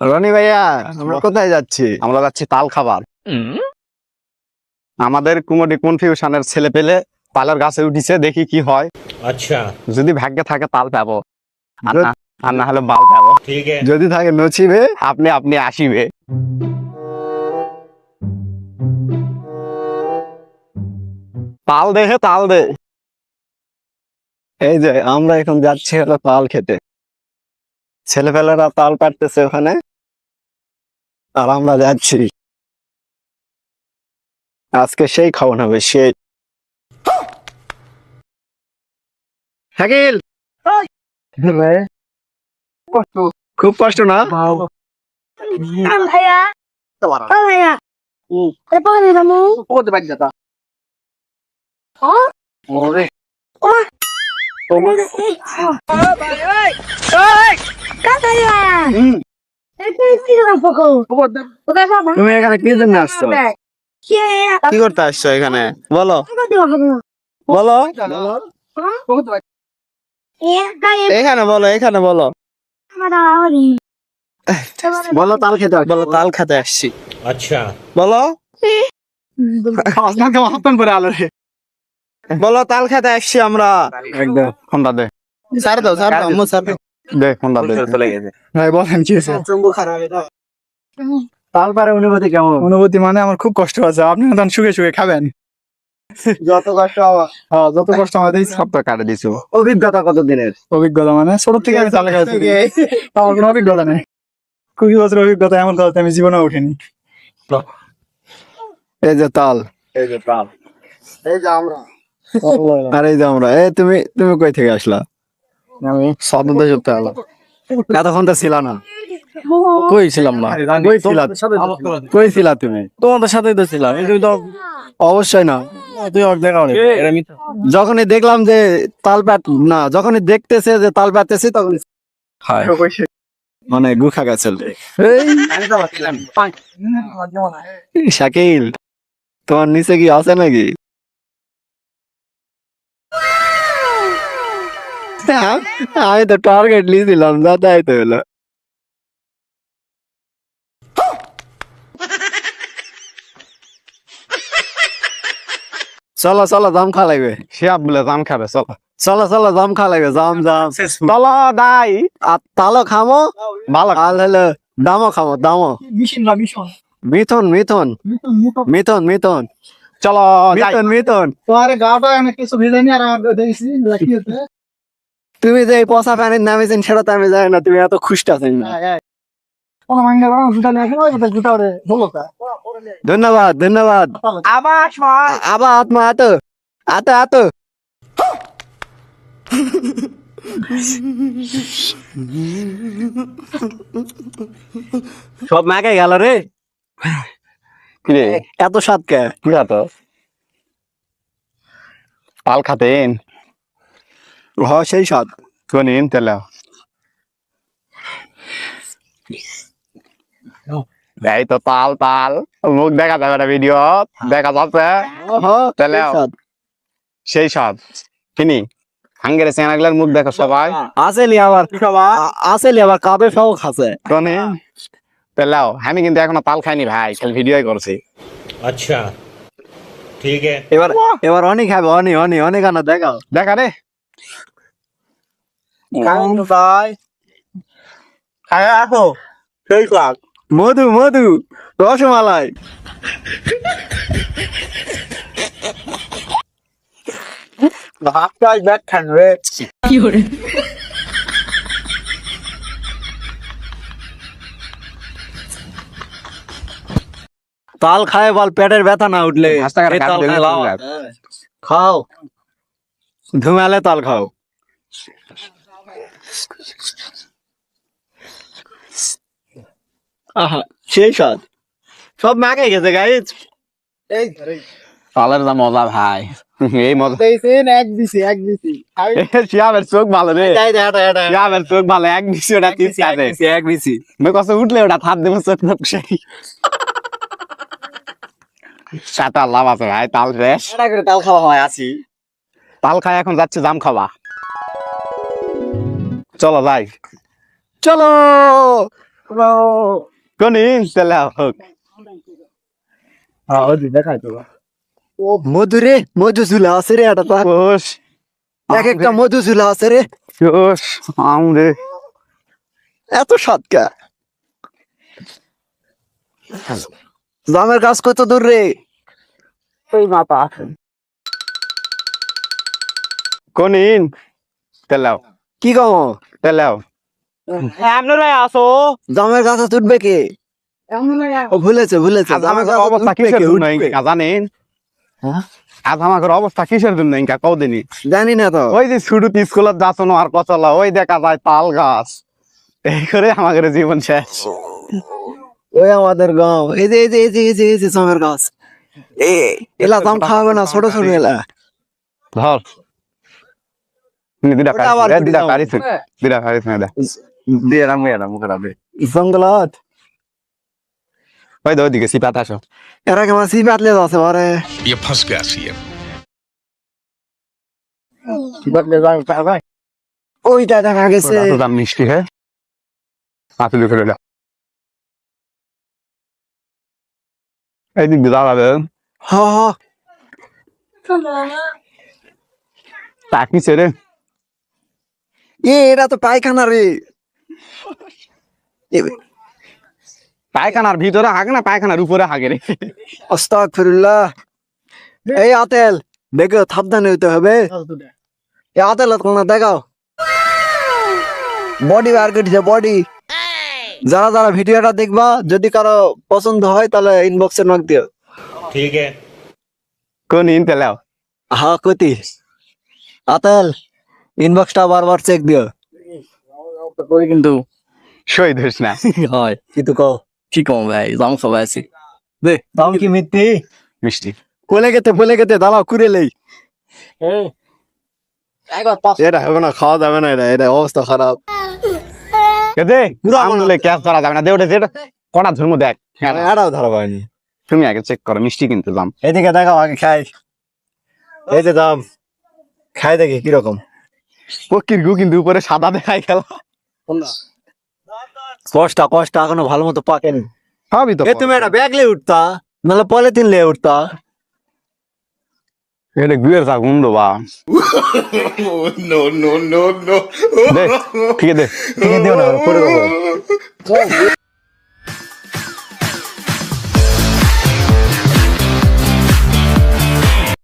রনি ভাইয়া আচ্ছা, আমরা কোথায় যাচ্ছি? আমরা যাচ্ছি তাল খাবার। আমাদের কুমোডি কনফিউশনের ছেলে পেলে তালের গাছে উঠিছে দেখি কি হয়। আচ্ছা। যদি ভাগ্যে থাকে তাল পাবো আর না হলে বাল পাবো। যদি থাকে নচিবে। আপনি আপনি আসিবে। তাল দেহে তাল দে। এই যে আমরা এখন যাচ্ছি হলো তাল খেতে। ছেলেপেলেরা তাল পাড়তেছে ওখানে। আর আমরা যাচ্ছি। আজকে সেই খাওয়ান হবে সেই শাকিল! খুব কষ্ট না? Ang তুমি এখানে কি জন্য আসছো কি করতে আসছো এখানে বলো বলো এখানে বলো এখানে বলো বলো তাল খেতে বলো তাল খেতে আসছি আচ্ছা বলো বলো তাল খেতে আসছি আমরা একদম ফোনটা দে সারে দাও সারে দাও আম্মু সারে দে। ভাই বলেন কি হয়েছে তাল অনুভূতি কেমন? অনুভূতি মানে আমার খুব কষ্ট আছে। আপনি তখন শুকে শুকে খাবেন। যত কষ্ট হ্যাঁ, যত কষ্ট আমাদের সব তো কাটে দিছো। অভিজ্ঞতা কত দিনের অভিজ্ঞতা মানে ছোট থেকে আমি চালে খাইছি আমার কোনো অভিজ্ঞতা নেই। কুড়ি বছর অভিজ্ঞতা এমন কথা আমি জীবনে উঠিনি। এই যে তাল। এই যে প্রাণ এই যে আমরা। আর এই যে আমরা। এই তুমি তুমি কই থেকে আসলা? আমি স্বতন্ত্র যুক্ত হলো এতক্ষণ তো ছিল না। কই ছিলাম না? কই ছিলা কই ছিলা তুমি? তোমাদের সাথেই তো ছিলাম তুমি তো অবশ্যই না। তুই দেখা যখনই দেখলাম যে তাল পাত না যখনই দেখতেছে যে তাল পাতেছে তখন মানে গুখা গেছে শাকিল তোমার নিচে কি আছে নাকি? আমি তো টার্গেট নিয়েছিলাম দাদাই তো হলো চলো চলো জাম খা লাগবে সে বলে জাম খাবে চল চলো চলো জাম খা লাগবে জাম জাম চলো দাই আর তালও খামো ভালো আর হলো দামও খামো দামও মিশন না মিশন মিথুন মিথুন মিথুন মিথুন চলো মিথুন মিথুন তোমার গাটা অনেক কিছু ভেজাইনি আর আমার দেখছি লাখিয়েছে তুমি যে পচা প্যানের নামেছেন সেটা তো আমি জানি না তুমি এত খুশি আছেন না। ধন্যবাদ ধন্যবাদ। আবার আবার আত্মা আত আত আত সব মাকে গেল রে। এত স্বাদ কে? তো তাল খাতেন? হ সেই স্বাদ। নিন তেলা। এই তো তাল তাল। মুখ দেখা যাবে না ভিডিও দেখা যাচ্ছে। হ্যাঁ, হ্যাঁ, সেই সব কিনি হাঙ্গেরে চেনাগুলার মুখ দেখো সবাই। আছে লি আবার? আছে লি আবার? কাবে সব খাচ্ছে। টনে পেলাও আমি কিন্তু এখনও তাল খাইনি ভাই খালি ভিডিওই করছি। আচ্ছা। ঠিক আছে। এবার এবার অনি খাবে অনি অনি অনি আনা দেখাও। দেখা রে। আসো। সেই ক্লাস মধু মধু রসমালাই। ব্যাট খান রে। তাল খায় বল পেটের ব্যথা না উঠলে। করে। খাও। ধুমালে তাল খাও। আহা সেই স্বাদ সব মাকে গেছে গাইজ এই তালের যা মজা ভাই। এই মজা। দেখছেন এক দিছি এক দিছি। শিয়াবের চোখ ভালো রে। শিয়াবের চোখ ভালো এক নিচে ওটা তিনটি আছে এক বিসি মই কষ্ট উঠলে ওটা থাপ দেবো চোখ সেই। সাতা লাভ আছে ভাই তাল করে তাল খাওয়া হয় আছি তাল খাই এখন যাচ্ছে জাম খাওয়া। চলো যাই চলো! কোন তাহলে হোক। হ্যাঁ ও মধু রে মধু ঝুলা আছে রে এটা তো এক একটা মধু ঝুলা আছে রে। আম রে। এত স্বাদ কে? জামের গাছ কত দূর রে? ওই মাপা। কোন ইন তাহলে কি কম তাহলে আপনারা আসো জামের গাছ উঠবে কে? ও ভুলেছে ভুলেছে জামের অবস্থা কে? ইনকা জানেন হ্যাঁ? আজ অবস্থা কিসের জন্য ইনকা কও জানি না তো। ওই যে শুরু আর কচলা ওই দেখা যায় তাল গাছ। এই করে আমাদের জীবন শেষ। ওই আমাদের গাঁও। এই যে এই যে এই যে এই যে এই যে জামের গাছ। এ এলা জাম খাওয়াবে না ছোট ছোট এলা। ধর জঙ্গলত। ওই তো ওইদিকে সিপাত আসো। এরা কেমন সিপাত লে যাচ্ছে পরে ইয়ে ফস গেছি লে যাও ভাই ওইটা দেখা গেছে। হ্যাঁ? আপেল ফেলে এই দিক দিয়ে দাঁড়াবে হ্যাঁ হ্যাঁ রে। এ এটা তো পায়খানা রে। পায়খানার ভিতরে হাগ না পায়খানার উপরে হাগে রে। আস্তাগফিরুল্লাহ। এই আতেল দেখো সাবধানে হইতে হবে। এই আতেল না দেখাও। বডি বার কেটেছে বডি যারা যারা ভিডিওটা দেখবা যদি কারও পছন্দ হয় তাহলে ইনবক্সে নক দিও। ঠিক আছে। কোন ইন তেলাও হা কতি। আতেল। ইনবক্সটা বারবার চেক দিও। কই কিন্তু। সই ধরিস না। হয় কিন্তু কও। কি কম ভাই জাম সবাই আছি। দে দাম কি মিথ্যি মিষ্টি। কোলে গেতে বলে গেতে দাঁড়াও কুড়ে লেই। এটা হবে না খাওয়া যাবে না এটা এটা অবস্থা খারাপ। কেদে আমলে ক্যাশ করা যাবে না দে ওটা যেটা কটা ধর্ম দেখ এটাও ধরা পায়নি তুমি আগে চেক করো মিষ্টি কিন্তু দাম। এদিকে দেখাও আগে খাই। এই যে দাম। খাই দেখি কীরকম। পক্ষীর গু কিন্তু উপরে সাদা দেখাই গেল। কষ্ট কষ্ট এখনও ভালো মতো পাকেনি। হবি তো তুমি একটা ব্যাগ লে উঠতা নাহলে পলিথিন লে উঠতা। থাকুন বা। ঠিক আছে